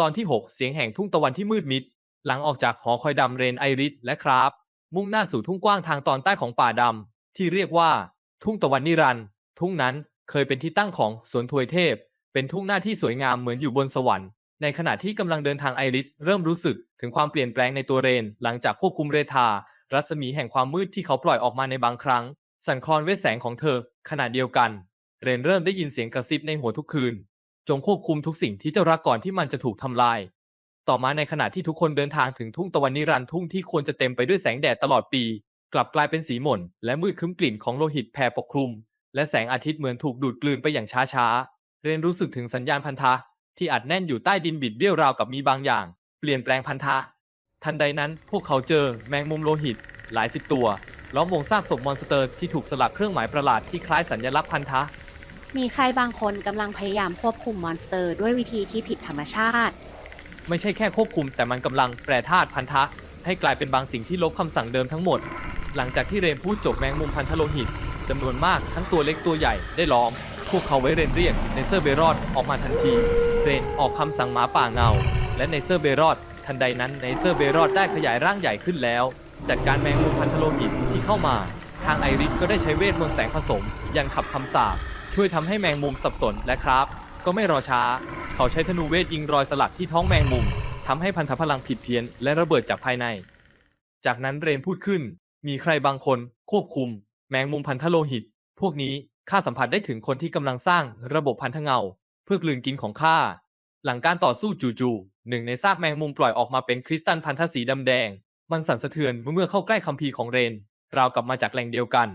ตอนที่ 6 เสียงแห่งทุ่งตะวันที่มืดมิด หลังออกจากหอคอยดำเรนไอริสและคราฟมุ่งหน้าสู่ทุ่งกว้างทางตอนใต้ของป่าดำที่เรียกว่า ทุ่งตะวันนิรันด์ทุ่งนั้นเคยเป็นที่ตั้งของสวนทวยเทพ เป็นทุ่งหน้าที่สวยงามเหมือนอยู่บนสวรรค์ในขณะที่กำลังเดินทางไอริสเริ่มรู้สึกถึงความเปลี่ยนแปลงในตัวเรน หลังจากควบคุมเรธารัศมีแห่งความมืดที่เขาปล่อยออกมาในบางครั้ง สั่นคลอนเวทแสงของเธอ ขณะเดียวกัน เรนเริ่มได้ยินเสียงกระซิบในหัวทุกคืน จงควบคุมทุกสิ่งที่เจ้ารักก่อนที่มันจะถูกทำลาย ต่อมาในขณะที่ทุกคนเดินทางถึงทุ่งตะวันนิรันดร์ทุ่งที่ควรจะเต็มไปด้วยแสงแดดตลอดปี กลับกลายเป็นสีหม่นและมืดครึ้มกลิ่นของโลหิตแผ่ปกคลุม และแสงอาทิตย์เหมือนถูกดูดกลืนไปอย่างช้าๆ เรนรู้สึกถึงสัญญาณพันธะที่อัดแน่นอยู่ใต้ดินบิดเบี้ยวราวกับมีบางอย่าง เปลี่ยนแปลงพันธะ ทันใดนั้นพวกเขาเจอแมงมุมโลหิต หลายสิบตัวล้อมวงซากศพมอนสเตอร์ที่ถูกสลักเครื่องหมายประหลาดที่คล้ายสัญลักษณ์พันธะ มีใครบางคนกำลังพยายามควบคุมมอนสเตอร์ด้วยวิธีที่ผิดธรรมชาติ ไม่ใช่แค่ควบคุมแต่มันกำลังแปรธาตุพันธะ ให้กลายเป็นบางสิ่งที่ลบคำสั่งเดิมทั้งหมด หลังจากที่เรนพูดจบแมงมุมพันธโลหิตจำนวนมากทั้งตัวเล็กตัวใหญ่ได้ล้อม พวกเขาไว้เรนเรียกเนเซอร์เบรอดออกมาทันที เรนออกคำสั่งหมาป่าเงา และเนเซอร์เบรอดทันใดนั้นเนเซอร์เบรอดได้ขยายร่างใหญ่ขึ้นแล้ว จัดการแมงมุมพันธโลหิตที่เข้ามา ทางไอริสก็ได้ใช้เวทมนต์แสงผสม ยันขับคำสาป ช่วยทำให้แมงมุมสับสนและครับ ก็ไม่รอช้า เขาใช้ธนูเวทยิงรอยสลักที่ท้องแมงมุมทำให้พันธพลังผิดเพี้ยนและระเบิดจากภายใน จากนั้นเรนพูดขึ้น มีใครบางคนควบคุม แมงมุมพันธโลหิต พวกนี้ข้าสัมผัสได้ถึงคนที่กำลังสร้างระบบพันธเงา เพื่อกลืนกินของข้าหลังการต่อสู้จู่ๆหนึ่งในซากแมงมุมปล่อยออกมาเป็นคริสตัลพันธสีดำแดง มันสั่นสะเทือนเมื่อเข้าใกล้คัมภีร์ของเรน ราวกับมาจากแหล่งเดียวกัน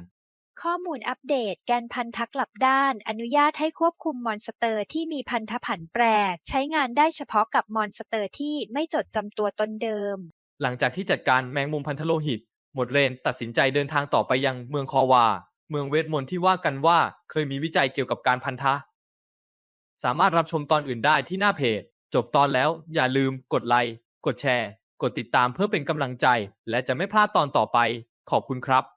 ข้อมูลอัปเดต แกนพันธะกลับด้าน อนุญาตให้ควบคุมมอนสเตอร์ที่มีพันธะผันแปร ใช้งานได้เฉพาะกับมอนสเตอร์ที่ไม่จดจำตัวตนเดิม หลังจากที่จัดการแมงมุมพันธโลหิต หมดเรนตัดสินใจเดินทางต่อไปยังเมืองคอวา เมืองเวทมนต์ที่ว่ากันว่าเคยมีวิจัยเกี่ยวกับการพันธะ สามารถรับชมตอนอื่นได้ที่หน้าเพจ จบตอนแล้วอย่าลืมกดไลค์กดแชร์ กดติดตามเพื่อเป็นกำลังใจ และจะไม่พลาดตอนต่อไป ขอบคุณครับ